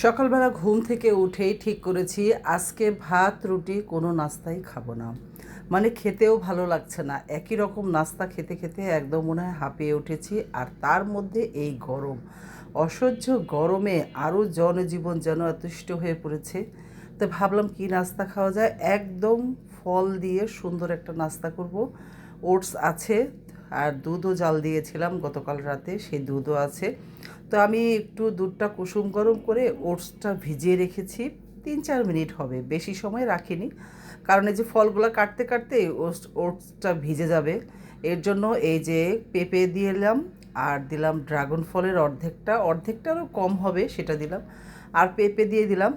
সকালবেলা ঘুম থেকে উঠেই ঠিক করেছি, আজকে ভাত, রুটি, কোনো নাস্তাই খাব না। মানে খেতেও ভালো লাগছে না। একই রকম নাস্তা খেতে খেতে একদম মনে হয় হাঁপিয়ে উঠেছি, আর তার মধ্যে এই গরম। অসহ্য গরমে আরও জনজীবন যেন অতিষ্ঠ হয়ে পড়েছে। তো ভাবলাম কি নাস্তা খাওয়া যায়? একদম ফল দিয়ে সুন্দর একটা নাস্তা করব। ওটস আছে, আর দুধও জাল দিয়েছিলাম গতকাল রাতে, সেই দুধও আছে। তো আমি একটু দুধটা কুসুম গরম করে ওটসটা ভিজিয়ে রেখেছি। তিন চার মিনিট হবে, বেশি সময় রাখিনি। কারণ এই যে ফলগুলো কাটতে কাটতে ওটস ওটসটা ভিজে যাবে। এর জন্য এই যে পেঁপে দিলাম আর দিলাম ড্রাগন ফলের অর্ধেকটা। অর্ধেকটারও কম হবে, সেটা দিলাম। আর পেঁপে দিয়ে দিলাম।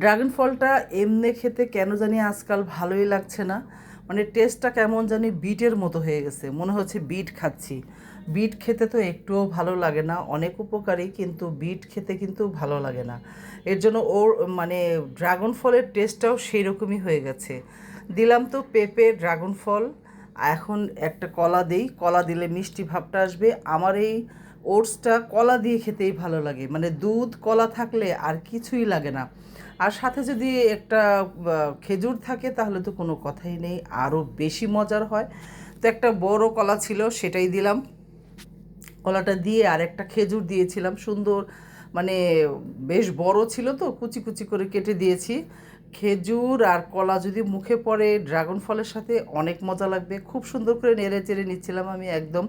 ড্রাগন ফলটা এমনি খেতে কেন জানি আজকাল ভালোই লাগছে না। মানে টেস্টটা কেমন জানি বিটের মতো হয়ে গেছে। মনে হচ্ছে বিট খাচ্ছি। বিট খেতে তো একটুও ভালো লাগে না, অনেক উপকারী, কিন্তু বিট খেতে কিন্তু ভালো লাগে না। এর জন্য ওর মানে ড্রাগন ফলের টেস্টটাও সেই রকমই হয়ে গেছে। দিলাম তো পেঁপে ড্রাগন ফল। এখন একটা কলা দেই। কলা দিলে মিষ্টি ভাবটা আসবে। আমার এই ওটসটা কলা দিয়ে খেতেই ভালো লাগে। মানে দুধ, কলা থাকলে আর কিছুই লাগে না। আর সাথে যদি একটা খেজুর থাকে তাহলে তো কোনো কথাই নেই, আরও বেশি মজার হয়। তো একটা বড় কলা ছিল, সেটাই দিলাম। কলাটা দিয়ে আর একটা খেজুর দিয়েছিলাম, সুন্দর মানে বেশ বড় ছিল তো, কুচি কুচি করে কেটে দিয়েছি। খেজুর আর কলা যদি মুখে পড়ে, ড্রাগন ফলের সাথে অনেক মজা লাগবে। খুব সুন্দর করে নেড়ে চেড়ে নিচ্ছিলাম আমি একদম।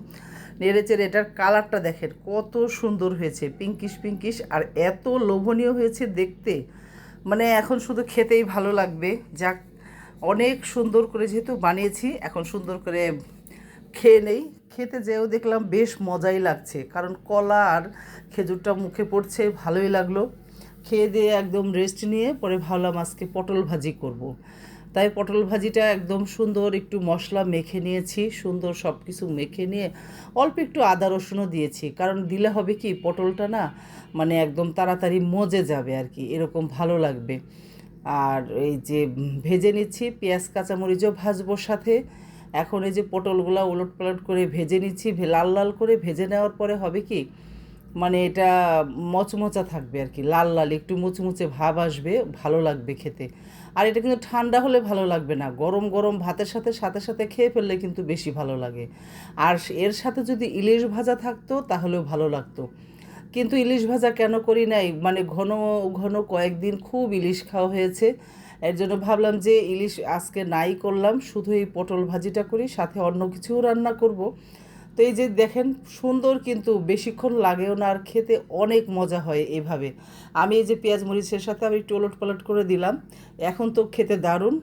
নেড়ে চেড়ে এটার কালারটা দেখেন, কত সুন্দর হয়েছে পিঙ্কিশ পিঙ্কিশ আর এত লোভনীয় হয়েছে দেখতে। মানে এখন শুধু খেতেই ভালো লাগবে। যাক, অনেক সুন্দর করে যেহেতু বানিয়েছি, এখন সুন্দর করে খেয়ে নেই। খেতে যেও দেখলাম বেশ মজাই লাগছে। কারণ কলা আর খেজুরটা মুখে পড়ছে, ভালোই লাগল। খেয়ে দিয়ে একদম রেস্ট নিয়ে পরে ভাবলাম আজকে পটল ভাজি করব। তাই পটল ভাজিটা একদম সুন্দর একটু মশলা মেখে নিয়েছি, সুন্দর সব কিছু মেখে নিয়ে অল্প একটু আদা রসুনও দিয়েছি। কারণ দিলে হবে কি, পটলটা না মানে একদম তাড়াতাড়ি মজে যাবে আর কি, এরকম ভালো লাগবে। আর এই যে ভেজে নিচ্ছি, পেঁয়াজ, কাঁচামরিচও ভাজবো সাথে। এখন এই যে পটলগুলো উলট পালট করে ভেজে নিচ্ছি লাল লাল করে ভেজে নেওয়ার পরে হবে কি মানে এটা মচমচা থাকবে আর কি, লাল লাল, একটু মুচমুচে ভাব আসবে, ভালো লাগবে খেতে। আর এটা কিন্তু ঠান্ডা হলে ভালো লাগবে না, গরম গরম ভাতের সাথে সাথে সাথে খেয়ে ফেললে কিন্তু বেশি ভালো লাগে। আর এর সাথে যদি ইলিশ ভাজা থাকতো তাহলেও ভালো লাগতো। কিন্তু ইলিশ ভাজা কেন করি নাই মানে ঘন ঘন কয়েকদিন খুব ইলিশ খাওয়া হয়েছে এর জন্য ভাবলাম যে ইলিশ আজকে নাই করলাম, শুধু এই পটল ভাজিটা করি, সাথে অন্য কিছুও রান্না করব। তো এই যে দেখেন, সুন্দর কিন্তু বেশিক্ষণ লাগেও না, আর খেতে অনেক মজা হয় এভাবে। আমি এই যে পেঁয়াজ মরিচের সাথে আমি একটু ওলট পালট করে দিলাম, এখন তো খেতে দারুণ।